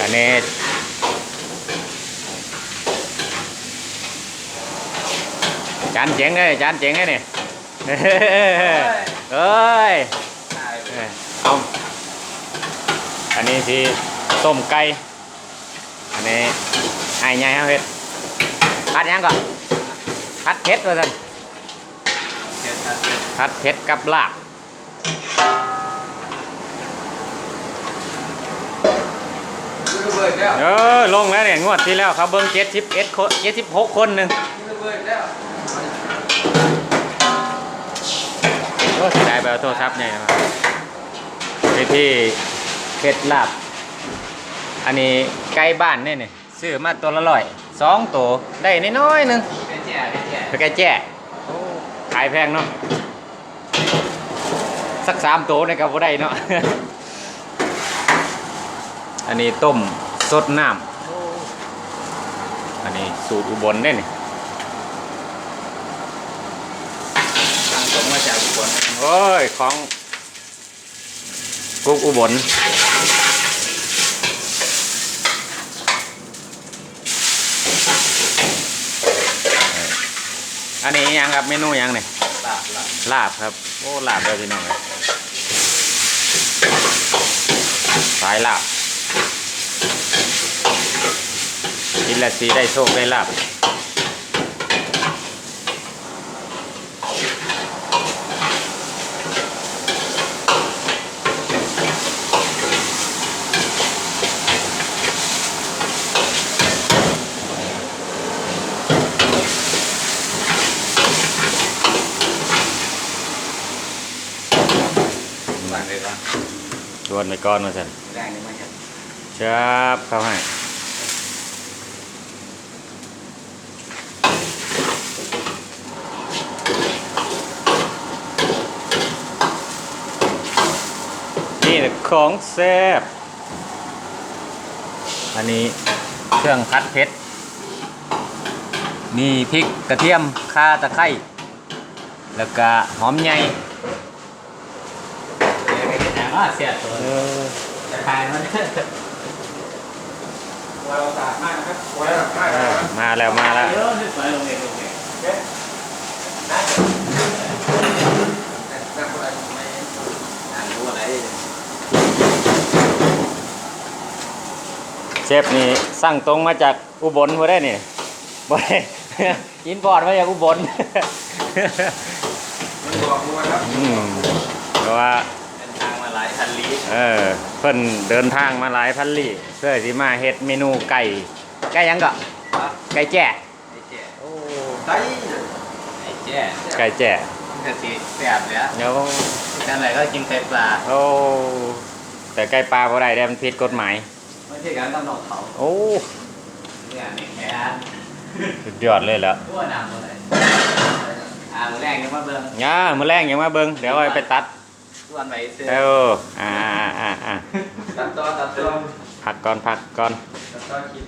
อันนี้จานเจ๋งเลยจานเจ๋งเลยนี่เอ้ยเอ้ยเอาอันนี้ที่ต้มไก่อันนี้ไอ้ไงครับเฮ็ดพัดยังก่อนพัดเผ็ดว่าซั่นพัดเผ็ดกับลาบ แล้วเออลงแล้วเนี่ยงวดที่แล้วเขาเบิ้งเจ็ดสิบเอ็ดคนเจ็ดสิบหกคนหนึ่งเบิดแล้วโอ้เสียดายไปเอาโทรศัพท์ใหญ่มาวิธีเผ็ดลาบ อันนี้ไก่บ้านเนี่ยนี่ซื้อมาตัวละร้อยสองตัวได้น้อยๆหนึงเป็นแจ่เป็นแจ่ไปไก่แจ้ขายแพงเนาะสักสามตัวในกับบ่ได้เนาะ อันนี้ต้ม สดน้ำอันนี้สูตรอุบลได้นี่สั่งตรงมาจากอุบลโอ้ย ของกุ๊กอุบลอันนี้ยังครับเมนูยังเนี่ยลาบลาบลาบครับ โอ้ลาบเลยพี่น้องเลยสายลาบ กินและสีได้โชคได้ลาบสั่งเลยป่ะชวนไปก้อนมาสันได้นี่มาจากชับเข้าให้ นี่แหละของแซ่บอันนี้เครื่องพัดเพชรมีพริกกระเทียมข่าตะไคร้แล้วก็หอมใหญ่อ่าเสียตัวเออจะทายมันเราสามารถครับไว้แบบได้เออมาแล้วมาแล้ว เยอะที่สวยลงเองลงเองนั่งอะไรไม่นั่งรู้อะไร เชฟนี่สั่งตรงมาจากอุบลมาได้นี่บ่ได้ อินพอร์ตมาจากอุบลมันบอกกูว่าครับอืมเพราะว่าเป็นทางมาหลายพันลี้เออเพิ่นเดินทางมาหลายพันลี่เพื่อสิมาเฮ็ดเมนูไก่ไก่หยังก็ครับไก่แจ้ไอ้เจ๊โอ้ไก่ไอ้เจ๊ไก่แจ้มันก็สีแสบเลยอะเดี๋ยวนั่นแหละก็กินไข่ปลาโอ้แต่ไก่ปลาบ่ได้เด้มันผิดกฎหมาย ไม่ใช่การกำหนดเขาโอ้เนี่ยนี่แค่สุดยอดเลยแล้วทั่วน้ำหมดเลยอ่ามือแรกยังมาเบิ่งย่ามื้อแรงยังมาเบิ่งเดี๋ยวเอาไปตัดส่วนไหนเสื้อเอออ่าอ่าอ่าอ่าตัดต่อตัดต่อพักก่อนพักก่อนตัดต่อคลิป